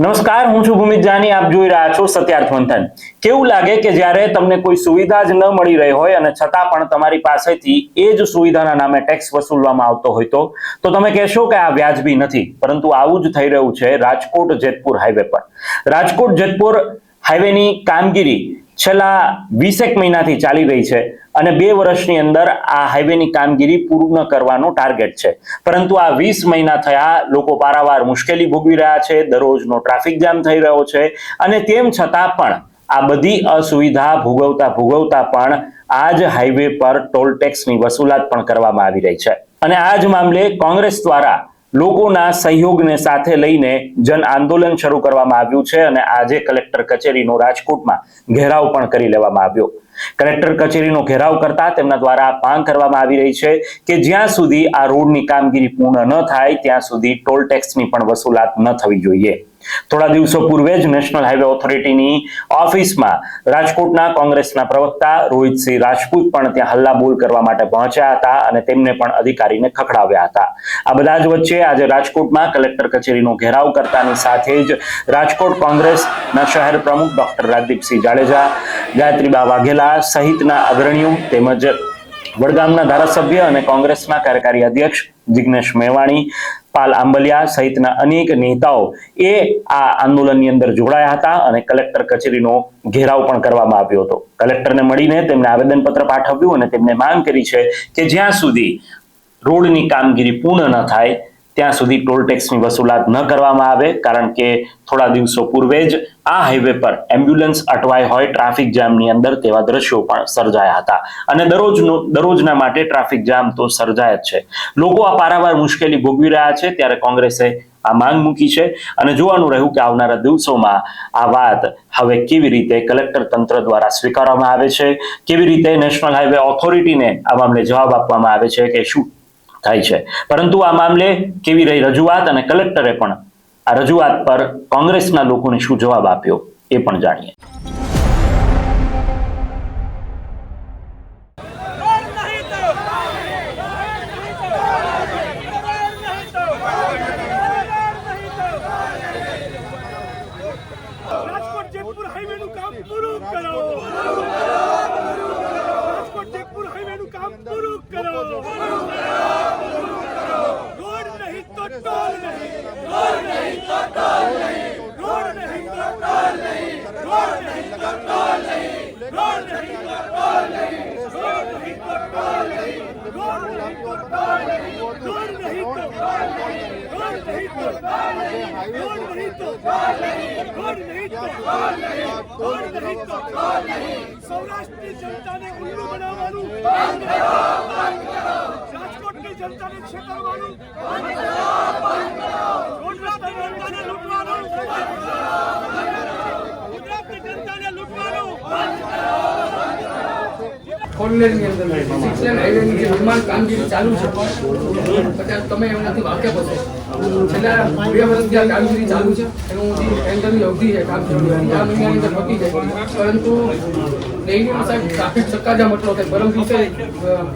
નમસ્કાર, હું છું ભૂમિત જાની, આપ જોઈ રહ્યા છો સત્યાર્થ મંથન. કેવું લાગે કે જ્યારે તમને કોઈ સુવિધા જ ન મળી રહી હોય અને છતાં પણ તમારી પાસેથી એ જ સુવિધાના નામે ટેક્સ વસૂલવામાં આવતો હોય તો? તો તમે કહેશો કે આ વ્યાજબી નથી, પરંતુ આવું જ થઈ રહ્યું છે રાજકોટ જેતપુર હાઈવે પર. રાજકોટ જેતપુર હાઈવેની કામગીરી છેલ્લા વીસેક મહિનાથી ચાલી રહી છે અને બે વર્ષની અંદર આ હાઈવેની કામગીરી પૂર્ણ કરવાનો ટાર્ગેટ છે. પરંતુ આ વીસ મહિના થયા લોકો પારાવાર મુશ્કેલી ભોગવી રહ્યા છે, દરરોજનો ટ્રાફિક જામ થઈ રહ્યો છે અને તેમ છતાં પણ આ બધી અસુવિધા ભોગવતા ભોગવતા પણ આ જ હાઈવે પર ટોલ ટેક્સની વસૂલાત પણ કરવામાં આવી રહી છે. અને આ જ મામલે કોંગ્રેસ દ્વારા લોકોના સહયોગને સાથે લઈને જન આંદોલન શરૂ કરવામાં આવ્યું છે અને આજે કલેક્ટર કચેરીનો રાજકોટમાં ઘેરાવ પણ કરી લેવામાં આવ્યો. કલેક્ટર કચેરીનો ઘેરાવ કરતા તેમના દ્વારા માંગ કરવામાં આવી રહી છે કે જ્યાં સુધી આ રોડની કામગીરી પૂર્ણ ન થાય, ત્યાં સુધી ટોલ ટેક્સની પણ વસૂલાત ન થવી જોઈએ. થોડા દિવસો પૂર્વે જ નેશનલ હાઈવે ઓથોરિટીની ઓફિસમાં રાજકોટના કોંગ્રેસના પ્રવક્તા રોહિતસિંહ રાજપૂત પણ ત્યાં હલ્લાબોલ કરવા માટે પહોંચ્યા હતા અને તેમને પણ અધિકારીને ખખડાવ્યા હતા. આ બધા જ વચ્ચે આજે રાજકોટમાં કલેક્ટર કચેરીનો ઘેરાવ કરતાની સાથે જ રાજકોટ કોંગ્રેસના શહેર પ્રમુખ ડોક્ટર રાજદીપસિંહ જાડેજા ગાયત્રીબા વાઘેલા સહિતના અગ્રણીઓ તેમજ વડગામના ધારાસભ્ય અને કોંગ્રેસના કાર્યકારી અધ્યક્ષ જિગ્નેશ મેવાણી, પાલ આંબલિયા સહિતના અનેક નેતાઓ એ આ આંદોલનની અંદર જોડાયા હતા અને કલેક્ટર કચેરીનો ઘેરાવ પણ કરવામાં આવ્યો હતો. કલેક્ટરને મળીને તેમને આવેદનપત્ર પાઠવ્યું અને તેમને માંગ કરી છે કે જ્યાં સુધી રોડની કામગીરી પૂર્ણ ન થાય ત્યાં સુધી ટોલ ટેક્સની વસૂલાત ન કરવામાં આવે, કારણ કે થોડા દિવસો પૂર્વે જ આ હાઈવે પર એમ્બ્યુલન્સ અટવાય હોય ટ્રાફિક જામની અંદર તેવા દ્રશ્યો પણ સર્જાયા હતા. અને દરરોજનો, દરરોજના માટે ટ્રાફિક જામ તો સર્જાય જ છે. લોકો આ પારાવાર મુશ્કેલી ભોગવી રહ્યા છે, ત્યારે કોંગ્રેસે આ માંગ મૂકી છે. અને જોવાનું રહ્યું કે આવનારા દિવસોમાં આ વાત હવે કેવી રીતે કલેક્ટર તંત્ર દ્વારા સ્વીકારવામાં આવે છે, કેવી રીતે નેશનલ હાઈવે ઓથોરિટીને આ મામલે જવાબ આપવામાં આવે છે કે શું થાય છે. પરંતુ આ મામલે કેવી રહી રજૂઆત અને કલેક્ટરે પણ આ રજૂઆત પર કોંગ્રેસના લોકોને શું જવાબ આપ્યો એ પણ જાણીએ. સૌરાષ્ટ્રની જનતાને ઉલ્લુ બનાવવાનું રાજકોટની જનતાને છેતરવાનું ગુજરાતની જનતાને લૂંટવાનું ગુજરાતની જનતાને લૂંટવાનું ફોરલેનની અંદર સિક્સ લેન હાઈવેની જે નિર્માણ કામગીરી ચાલુ છે કદાચ તમે એમનાથી વાકેફ હશો. છેલ્લા બે વર્ષથી આ કામગીરી ચાલુ છે. એનું ટેન્ડરની અવધિ છે. કામ ચાલુ આ મહિનાની અંદર પતી જાય. પરંતુ ડેઇલીમાં સાહેબ ટ્રાફિક ચક્કાજામ એટલો થાય પરમ દિવસે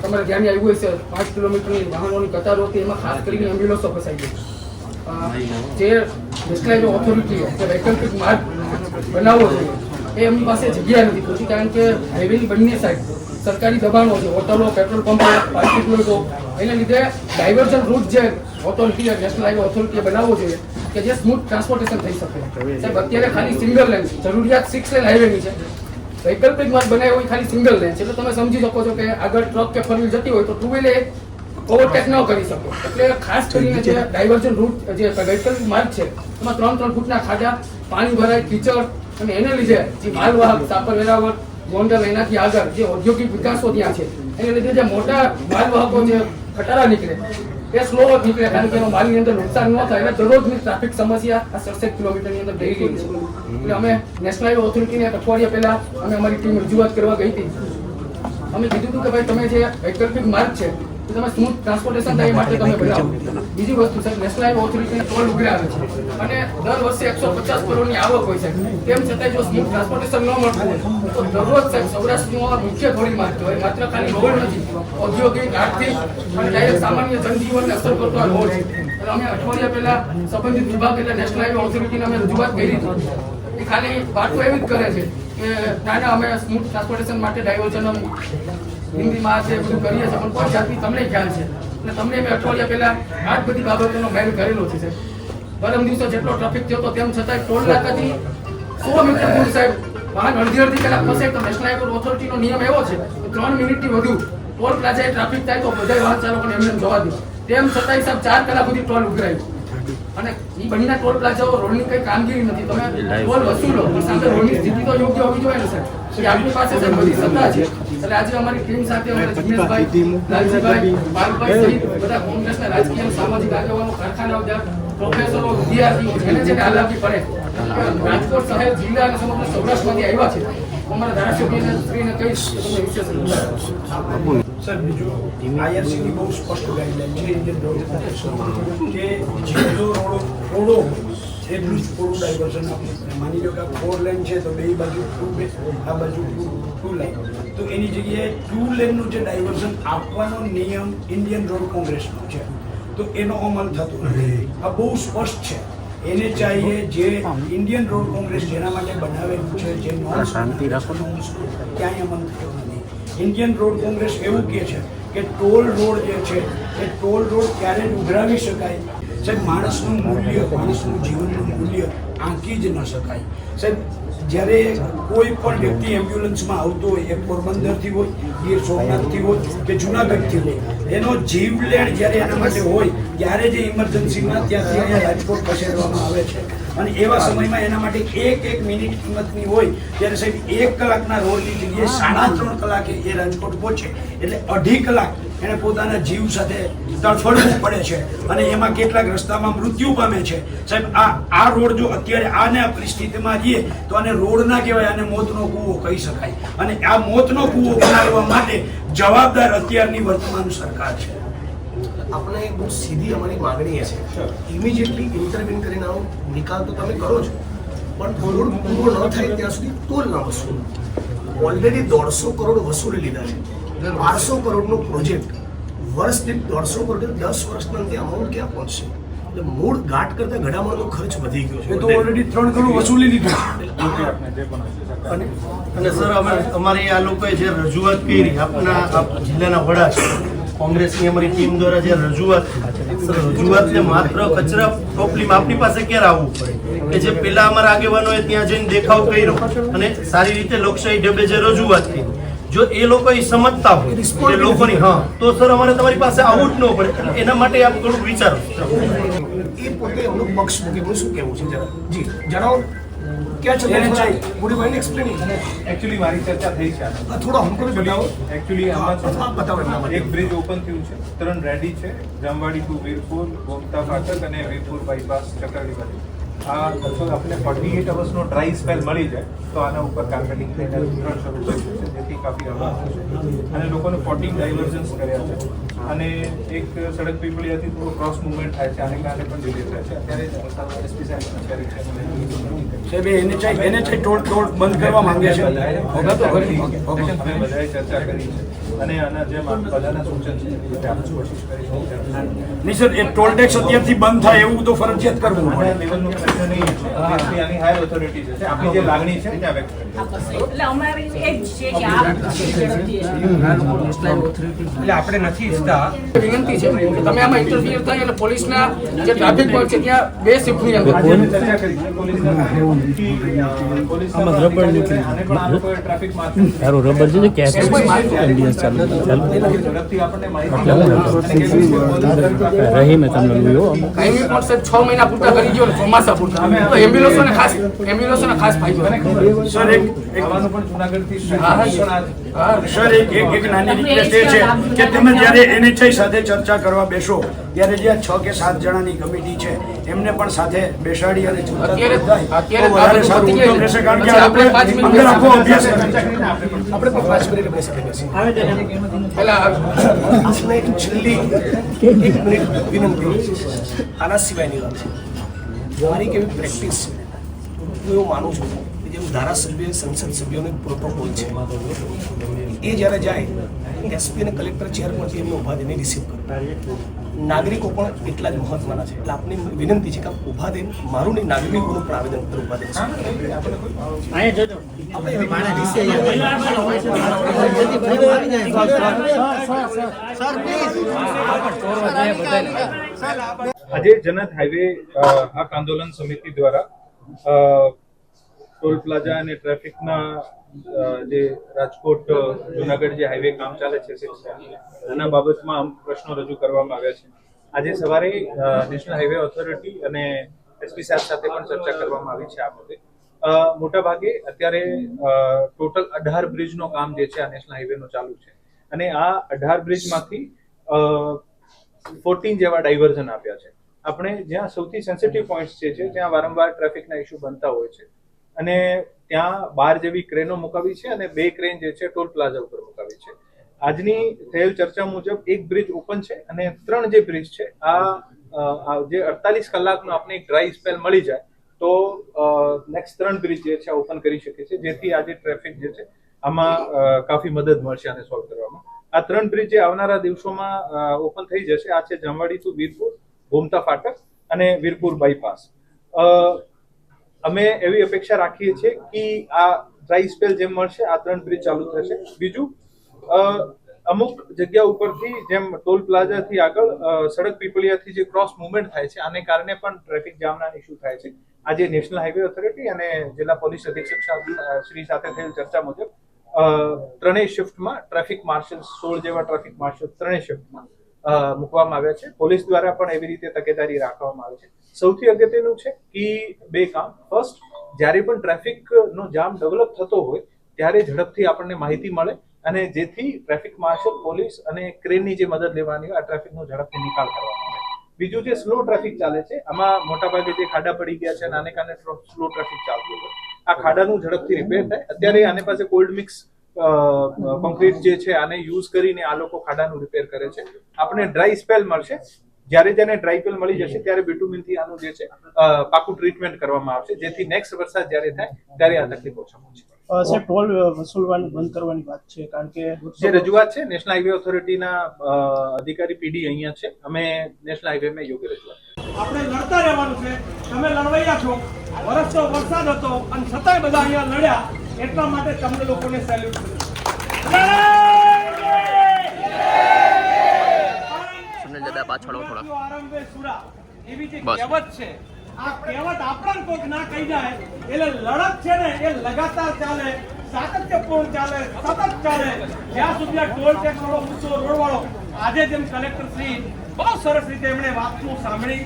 તમારે ધ્યાને આવ્યું હશે પાંચ કિલોમીટરની વાહનોની કતારો હતી. એમાં ખાસ કરીને એમ્બ્યુલન્સો ફસાઈ ગઈ. જે નેશનલ ઓથોરિટી જે વૈકલ્પિક માર્ગ બનાવવો જોઈએ એ એમની પાસે જગ્યા નથી કારણ કે હાઈવેની બંને સાઈડ સરકારી દબાણો છે હોટલો પેટ્રોલ પંપો પાર્કિંગ પ્લોટો એને લીધે ડાયવર્ઝન રૂટ જે ઓથોરિટી નેશનલ હાઈવે ઓથોરિટીએ બનાવવો જોઈએ કે જે સ્મૂથ ટ્રાન્સપોર્ટેશન થઈ શકે. સાહેબ, અત્યારે ખાલી સિંગલ લેન જરૂરિયાત સિક્સ લેન હાઈવેની છે. વૈકલ્પિક માર્ગ બનાવ્યો હોય ખાલી સિંગલ લેન છે. એટલે તમે સમજી શકો છો કે આગળ ટ્રક કે ફોર જતી હોય તો ટુ વ્હીલર ઓવરટેક ન કરી શકો. એટલે ખાસ કરીને જે ડાયવર્ઝન રૂટ જે વૈકલ્પિક માર્ગ છે, એમાં ત્રણ ત્રણ ફૂટના ખાડા, પાણી ભરાય, કીચડ અને એને લીધે જે માલવાહક સાપર વેરાવળ ગોંડલ એનાથી આગળ જે ઔદ્યોગિક વિકાસો ત્યાં છે, એને લીધે જે મોટા માલવાહકો જે ખટારા નીકળે. એ સ્લો નીકળે, કારણ કે એનો માલની અંદર નુકસાન ન થાય એટલે દરરોજની ટ્રાફિક સમસ્યા આ સડસઠ કિલોમીટરની અંદર ગઈ છે. એટલે અમે નેશનલ હાઈવે ઓથોરિટીને એક અઠવાડિયા પહેલા અમે અમારી ટીમ રજૂઆત કરવા ગઈ હતી. અમે કીધું હતું કે ભાઈ, તમે જે વૈકલ્પિક માર્ગ છે તો તમે સ્મૂથ ટ્રાન્સપોર્ટેશન થાય માટે તમે બનાવો બીજી વસ્તુ સાહેબ નેશનલ હાઈવે ઓથોરિટી ટોલ ઉઘરાવે છે. અને દર વર્ષે એકસો પચાસ કરોડની આવક હોય છે. તેમ છતાં જો સ્મૂથ ટ્રાન્સપોર્ટેશન ન મળતું હોય તો દરરોજ સાહેબ સૌરાષ્ટ્રનો મુખ્ય ધોરીમાર્ગ કહેવાય. માત્ર ખાલી રોડ નથી ઔદ્યોગિક આર્થિક અને ડાયરેક્ટ સામાન્ય જનજીવનને અસર કરતો આ રોડ છે. અમે અઠવાડિયા પહેલા સંબંધિત વિભાગ એટલે નેશનલ હાઈવે ઓથોરિટીને અમે રજૂઆત કરી હતી. એ ખાલી વાતો એવી જ કરે છે કે ના ના અમે સ્મૂથ ટ્રાન્સપોર્ટેશન માટે ડાયવર્ઝન હિન્દીમાં છે બધું કરીએ છીએ, પણ કોઈ જાતની તમને ખ્યાલ છે? અને તમને મેં અઠવાડિયા પહેલા આ બધી બાબતોનો મેલ કરેલો છે પરમ દિવસો જેટલો ટ્રાફિક થયો હતો તેમ છતાંય ટોલ નાકાથી સો મીટર દૂર, સાહેબ. વાહન અડધી અડધી કલાક ફસે તો નેશનલ હાઈવે ઓથોરિટીનો નિયમ એવો છે કે ત્રણ મિનિટથી વધુ ટોલ પ્લાઝાએ ટ્રાફિક થાય તો બધા વાહન ચાલકોને એમને એમ જવા દે. તેમ છતાંય, સાહેબ, ચાર કલાક સુધી ટોલ ઉઘરાયું અને એ બંનેના ટોલ પ્લાઝાઓ રોડની કઈ કામગીરી નથી. તમે ટોલ વસૂલો. પણ રોડની સ્થિતિ તો યોગ્ય હોવી જોઈએ ને સાહેબ. એ આપણી પાસે સાહેબ બધી સત્તા છે. એટલે આજે અમારી ટીમ સાથે અમારે જિગ્નેશભાઈ લાલજીભાઈ પાલભાઈ સહિત બધા કોંગ્રેસના રાજકીય સામાજિક આગેવાનો કારખાનાઓ પ્રોફેસરો વિદ્યાર્થીઓ જેને જેને હાલ પડે રાજકોટ શહેર જિલ્લા અને સમગ્ર સૌરાષ્ટ્રમાંથી આવ્યા છે. અમારા ધારાસભ્યને શ્રીને કહીશ વિશેષ સર, બીજું આઈઆરસીની બહુ સ્પષ્ટ ગાઈડલાઈન છે ઇન્ડિયન કોર્પોરેશન કે જેટલો રોડો રોડો એટલું જ થોડું ડાયવર્ઝન આપણે માની લો કે આ ફોર લેન છે, તો બે બાજુ ટુ બે, આ બાજુ ટુ ટુ લાઈન તો એની જગ્યાએ ટુ લેનનું જે ડાયવર્ઝન આપવાનો નિયમ ઇન્ડિયન રોડ કોંગ્રેસનો છે. તો એનો અમલ થતો નથી. આ બહુ સ્પષ્ટ છે. એને ચાહીએ જે ઇન્ડિયન રોડ કોંગ્રેસ જેના માટે બનાવેલું છે જે શાંતિ રાખો ક્યાંય અમલ થયો નથી. ઇન્ડિયન રોડ કોંગ્રેસ એવું કહે છે કે ટોલ રોડ જે છે એ ટોલ રોડ ક્યારે ઉઘરાવી શકાય. સાહેબ માણસનું મૂલ્ય માણસનું જીવનનું મૂલ્ય આંકી જ ન શકાય. સાહેબ જ્યારે કોઈ પણ વ્યક્તિ એમ્બ્યુલન્સમાં આવતો હોય એ પોરબંદરથી હોય, ગીર સોમનાથથી હોય કે જુનાગઢથી હોય, એનો જીવલેણ જ્યારે એના માટે હોય, ત્યારે જે ઇમરજન્સીમાં ત્યાંથી અહીંયા રાજકોટ ખસેડવામાં આવે છે. અને એવા સમયમાં એના માટે એક એક મિનિટ કિંમતની હોય, ત્યારે સાહેબ એક કલાકના રોડની જગ્યાએ સાડા ત્રણ કલાકે એ રાજકોટ પહોંચે. એટલે અઢી કલાક એને પોતાના જીવ સાથે તડફડવું પડે છે. અને એમાં કેટલાક રસ્તામાં મૃત્યુ પામે છે. સાહેબ આ આ રોડ જો અત્યારે આને આ પરિસ્થિતિમાં જઈએ તો આને રોડ ના કહેવાય આને મોતનો કૂવો કહી શકાય. અને આ મોતનો કૂવો બનાવવા માટે જવાબદાર અત્યારની વર્તમાન સરકાર છે. આપણે બહુ સીધી અમારી માગણી છે. ઇમિડિયેટલી ઇન્ટરવ્યુ કરીને આવો. નિકાલ તો તમે કરો છો. પણ રોડ પૂરો ન થાય ત્યાં સુધી ટોલ ના વસૂલ. ઓલરેડી દોઢસો કરોડ વસૂલી લીધા છે. બારસો કરોડનો પ્રોજેક્ટ વર્ષ દીઠ દોઢસો કરોડ દસ વર્ષના અંતે અમાઉન્ટ ક્યાં પહોંચશે? એટલે મૂળ ગાંઠ કરતા ઘડામણનો ખર્ચ વધી ગયો છે. તો ઓલરેડી ત્રણ કરોડ વસૂલી લીધું અને અને સર અમે અમારી આ લોકોએ જે રજૂઆત કરી આપના જિલ્લાના વડા છે કોંગ્રેસની અમારી ટીમ દ્વારા જે રજૂઆત સર રજૂઆતને માત્ર કચરા ટોપલીમાં આપની પાસે ક્યારે આવવું પડે? કે જે પેલા અમારા આગેવાનોએ ત્યાં જઈને દેખાવ કર્યો અને સારી રીતે લોકશાહી ઢબે જે રજૂઆત કરી. જો એ લોકો એ સમજતા હોય કે લોકોની હા તો સર અમારે તમારી પાસે આવું જ ન પડે. એના માટે આપ થોડુંક વિચારો. એ પોતે એમનો પક્ષ મૂકે શું કહેવું છે? જરા જી જણાવો. ગુડીભાઈને એક્સપ્લેન એકચ્યુઅલી મારી ચર્ચા થઈ છે થોડો હમકો બતાવો એકચ્યુઅલી આમાં છે બતાવો એમના એક બ્રિજ ઓપન થયું છે. ત્રણ રેડી છે. જામવાડી ટુ વીરપુર ગોમતા ફાટક અને વીરપુર બાયપાસ ચકરડી બાજુ આ લગભગ આપણે ફોર્ટી એટ અવર્સનો ડ્રાય સ્પેલ મળી જાય તો આના ઉપર કાર્પેટિંગ થઈને શરૂ જેથી કાફી થશે અને લોકોને ફોર્ટીન ડાયવર્ઝન્સ કર્યા છે. અને એક સડક પીપળિયાથી થોડો ક્રોસ મુવમેન્ટ થાય છે, આને કારણે પણ ડિલે થાય છે. અત્યારે એસપી સાહેબ કરી છે. ટોલ ટોલ બંધ કરવા માંગે છે. બધાએ ચર્ચા કરી છે. અને આના જેમ બધાના સૂચન છે આપણે નહીં સર એ ટોલ ટેક્સ અત્યારથી બંધ થાય એવું તો ફરજિયાત કરવું પડે. લેવલનો પ્રશ્ન નહીં છે. આની હાયર ઓથોરિટી છે. આપણી જે લાગણી છે ત્યાં વ્યક્ત કરી એટલે અમારી એ છે કે આ એટલે આપણે નથી ઈચ્છતા. વિનંતી છે. કે તમે આમાં ઇન્ટરફિયર થાય અને પોલીસના જે ટ્રાફિક પોઈન્ટ છે ત્યાં બે શિફ્ટની અંદર. ચર્ચા કરી પોલીસના પોલીસના આને પણ આ લોકોએ ટ્રાફિક માર્કેટ તારો રબર છે કે ઇન્ડિયન્સ ચાલુ? ચાલુ? રહી મેં તમને જોયો છ મહિના પૂરતા કરી ગયો ચોમાસા પૂરતા. તો એમ્બ્યુલન્સોને ખાસ એમ્બ્યુલન્સોને ખાસ ફાયદો સર એક સર એક એક નાની રિક્વેસ્ટ એ છે કે તમે જ્યારે એનએચઆઈ સાથે ચર્ચા કરવા બેસો ત્યારે જે છ કે સાત જણાની કમિટી છે એમને પણ સાથે બેસાડી અને ચર્ચા થાય તો વધારે સારું ઉત્તમ રહેશે કારણ કે આપણે અંદર આખો અભ્યાસ કરી આપણે પણ પાંચ મિનિટ બેસી શકીએ પેલા આપને એક છેલ્લી એક મિનિટ વિનંતી આના સિવાયની વાત છે. મારી કેવી પ્રેક્ટિસ છે? હું એવું માનું છું કે જેમ ધારાસભ્ય સંસદ સભ્યોને પ્રોટોકોલ છે. એ જ્યારે જાય એસપી અને કલેક્ટર ચેર પરથી એમને ઊભા રિસીવ કરે. નાગરિકો પણ એટલા જ મહત્વના છે એટલે આપની વિનંતી છે કે ઊભા દે મારું નહીં નાગરિકોનું પણ આવેદન પત્ર ઊભા દે આજે જનત હાઈવે આંખ આંદોલન સમિતિ દ્વારા અ, ટોલ પ્લાઝા અને ટ્રાફિકના જે રાજકોટ જુનાગઢ જે હાઈવે કામ ચાલે છે lane, આના બાબતમાં અમુક પ્રશ્નો રજૂ કરવામાં આવ્યા છે. આજે સવારે નેશનલ હાઈવે ઓથોરિટી અને એસપી સાહેબ સાથે પણ ચર્ચા કરવામાં આવી છે આ મુદ્દે. મોટા ભાગે અત્યારે ટોટલ અઢાર બ્રિજનો કામ જે છે આ નેશનલ હાઈવેનો ચાલુ છે. અને આ અઢાર બ્રિજમાંથી ફોર્ટીન જેવા ડાયવર્ઝન આપ્યા છે. આપણે જ્યાં સૌથી સેન્સિટિવ પોઈન્ટ્સ જે છે ત્યાં વારંવાર ટ્રાફિકના ઇસ્યુ બનતા હોય છે. અને ત્યાં બાર જેવી ક્રેનો મુકાવી છે અને બે ક્રેન જે છે ટોલ પ્લાઝા ઉપર મુકાવી છે. આજની થયેલ ચર્ચા મુજબ એક બ્રિજ ઓપન છે અને ત્રણ જે બ્રિજ છે, આ જે અડતાલીસ કલાકનો આપણે એક ડ્રાય સ્પેલ મળી જાય તો નેક્સ્ટ ત્રણ બ્રિજ જે છે ઓપન કરી શકે છે, જેથી આજે ટ્રાફિક જે છે આમાં કાફી મદદ મળશે આને સોલ્વ કરવામાં. આ ત્રણ બ્રિજ જે આવનારા દિવસોમાં ઓપન થઈ જશે, આ છે જામવાડી ટુ વીરપુર, ગોમતા ફાટક અને વીરપુર બાયપાસ અમે એવી અપેક્ષા રાખીએ છીએ કે આ ડ્રાય સ્પેલ જેમ મળશે, આ ત્રણ બ્રિજ ચાલુ થશે. બીજું અમુક જગ્યા ઉપરથી જેમ ટોલ પ્લાઝાથી આગળ સડક પીપળિયાથી જે ક્રોસ મુવમેન્ટ થાય છે, આને કારણે પણ ટ્રાફિક જામના ઇસ્યુ થાય છે. આજે નેશનલ હાઈવે ઓથોરિટી અને જિલ્લા પોલીસ અધિક્ષક શ્રી સાથે થયેલ ચર્ચા મુજબ ત્રણેય શિફ્ટમાં ટ્રાફિક માર્શલ સોળ જેવા ટ્રાફિક માર્શલ ત્રણેય શિફ્ટમાં મૂકવામાં આવ્યા છે. પોલીસ દ્વારા પણ એવી રીતે તકેદારી રાખવામાં આવે છે. સૌથી અગત્યનું છે કે બે કામ. ફર્સ્ટ જ્યારે પણ ટ્રાફિક નો જામ ડેવલપ થતો હોય, ત્યારે ઝડપથી આપણને માહિતી મળે અને જેથી ટ્રાફિક માર્શલ, પોલીસ અને ક્રેનની જે મદદ લેવાની હોય, આ ટ્રાફિકનો ઝડપથી નિકાલ કરવામાં આવે બીજું જે સ્લો ટ્રાફિક ચાલે છે, આમાં મોટાભાગે જે ખાડા પડી ગયા છે આને કારણે સ્લો ટ્રાફિક ચાલતું હોય, આ ખાડાનું ઝડપથી રિપેર થાય. અત્યારે આને પાસે કોલ્ડ મિક્સ કોન્ક્રીટ જે છે આને યુઝ કરીને આ લોકો ખાડાનું રિપેર કરે છે. આપણે ડ્રાય સ્પેલ મળશે. જ્યારે જેને ડ્રાય સ્પેલ મળી જશે ત્યારે બિટુમિનથી આનું જે છે પાકું ટ્રીટમેન્ટ કરવામાં આવશે. જેથી નેક્સ્ટ વરસાદ જ્યારે થાય ત્યારે આ તકલીફ ઓછા પહોંચે. સર ટોલ વસૂલવાનું બંધ કરવાની વાત છે કારણ કે જે રજૂઆત છે નેશનલ હાઈવે ઓથોરિટીના અધિકારી પીડી અહીંયા છે. અમે નેશનલ હાઈવેમાં યોગ્ય રજૂઆત આપણે લડતા રહેવાનું છે. તમે લડવૈયા છો. વરસતો વરસાદ હતો અને છતાંય બધા અહીંયા લડ્યા. એટલા માટે તમને લોકોને સેલ્યુટ એવી જે કહેવત છે આ કહેવત આપણને કોઈક ના કહી જાય. એટલે લડત છે ને એ લગાતાર ચાલે સાતત્યપૂર્ણ ચાલે સતત ચાલે. જ્યાં સુધી આ ટોલ ટેક્સ વાળો મુદ્દો રોડ વાળો આજે જેમ કલેક્ટર શ્રી બહુ સરસ રીતે એમણે વાતનું સાંભળી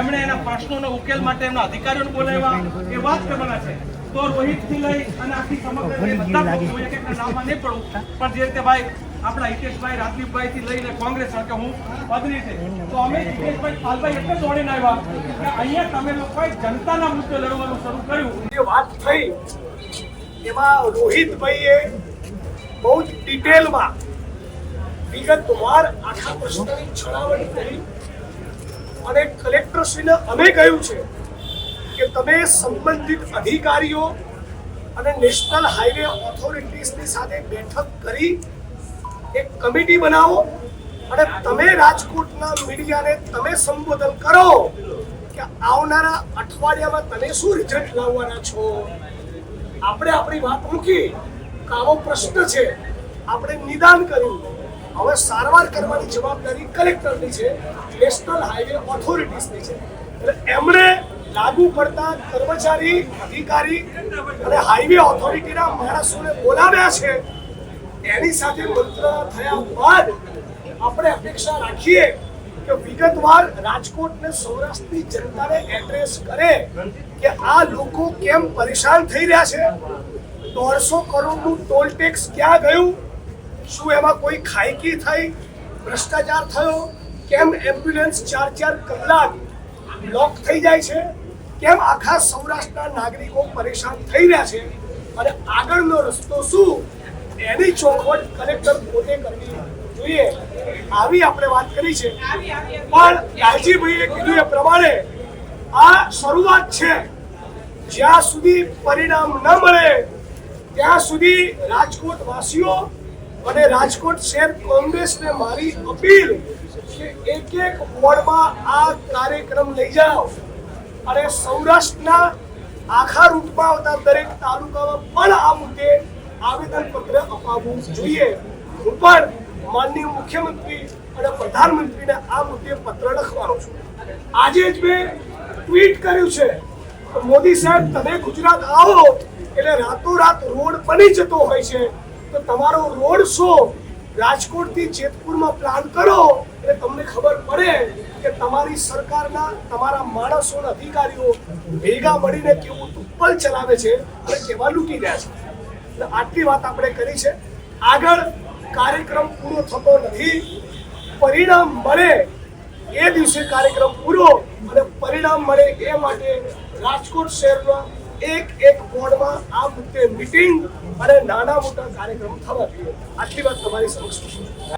એમણે એના પ્રશ્નોનો ઉકેલ માટે એમના અધિકારીઓને બોલાવ્યા એ વાત કરવાના છે. તો રોહિતથી લઈ અને આખી સમગ્ર બધા હું એક એકના નામમાં નહીં પડું પણ જે રીતે ભાઈ આપણા હિતેશભાઈ રાજદીપભાઈ થી લઈને કોંગ્રેસ સાથે હું પદની છે. તો અમે હિતેશભાઈ પાલભાઈ એટલે દોડીને આવ્યા કે અહીંયા તમે લોકોએ જનતાના મુદ્દે લડવાનું શરૂ કર્યું. જે વાત થઈ એમાં રોહિતભાઈએ બહુ જ ડિટેલમાં વિગતવાર આખા પ્રશ્નની છણાવટ કરી અને કલેક્ટરશ્રીને અમે કહ્યું છે કે તમે સંબંધિત અધિકારીઓ અને નેશનલ હાઈવે ઓથોરિટીઝની સાથે બેઠક કરી એક કમિટી બનાવો અને તમે રાજકોટના મીડિયાને તમે સંબોધન કરો કે આવનારા અઠવાડિયામાં તમે શું રિઝલ્ટ લાવવાના છો? આપણે આપણી વાત મૂકી કાવો પ્રશ્ન છે, આપણે નિદાન કર્યું. હવે સારવાર કરવાની જવાબદારી કલેક્ટરની છે, નેશનલ હાઈવે ઓથોરિટીઝની છે. એટલે એમણે લાગુ પડતા કર્મચારી, અધિકારી અને હાઈવે ઓથોરિટીના માણસોને બોલાવ્યા છે. એની સાથે મંત્ર થયા બાદ આપણે અપેક્ષા રાખીએ કે વિગતવાર રાજકોટ ને સૌરાષ્ટ્રની જનતાને એડ્રેસ કરે કે આ લોકો કેમ પરેશાન થઈ રહ્યા છે? દોઢસો કરોડનું ટોલ ટેક્સ ક્યાં ગયું? શું એમાં કોઈ ખાયકી થઈ? ભ્રષ્ટાચાર થયો? કેમ એમ્બ્યુલન્સ ચાર ચાર કલાક બ્લોક થઈ જાય છે? કેમ આખા સૌરાષ્ટ્રના નાગરિકો પરેશાન થઈ રહ્યા છે? અને આગળનો રસ્તો શું? એની ચોખવટ કલેક્ટર પોતે કરવી જોઈએ. આવી આપણે વાત કરી છે. પણ લાલજીભાઈએ કીધું એ પ્રમાણે આ શરૂઆત છે. જ્યાં સુધી પરિણામ ન મળે, ત્યાં સુધી રાજકોટ વાસીઓ અને રાજકોટ શહેર કોંગ્રેસને મારી અપીલ કે એક એક વોર્ડમાં આ કાર્યક્રમ લઈ જાઓ. અને સૌરાષ્ટ્રના આખા રૂટમાં આવતા દરેક તાલુકામાં પણ આ મુદ્દે આવેદનપત્ર અપાવવું જોઈએ. હું પણ માનનીય મુખ્યમંત્રી અને પ્રધાનમંત્રીને આ મુદ્દે પત્ર લખવાનો છું. આજે જ મેં ટ્વીટ કર્યું છે મોદી સાહેબ, તમે ગુજરાત આવો એટલે રાતોરાત રોડ બની જતો હોય છે. તો તમારો રોડ શો રાજકોટથી જેતપુરમાં પ્લાન કરો એટલે તમને ખબર પડે કે તમારી સરકારના તમારા માણસો અધિકારીઓ ભેગા મળીને કેવું તુપ્પલ ચલાવે છે અને કેવા લૂંટી રહ્યા છે? એટલે આટલી વાત આપણે કરી છે. આગળ કાર્યક્રમ પૂરો થતો નથી. પરિણામ મળે એ દિવસે કાર્યક્રમ પૂરો અને પરિણામ મળે એ માટે રાજકોટ શહેરના એક એક વોર્ડમાં આ મુદ્દે મીટિંગ અને નાના મોટા કાર્યક્રમ થવા જોઈએ. આટલી વાત તમારી સમક્ષ. મૂકું.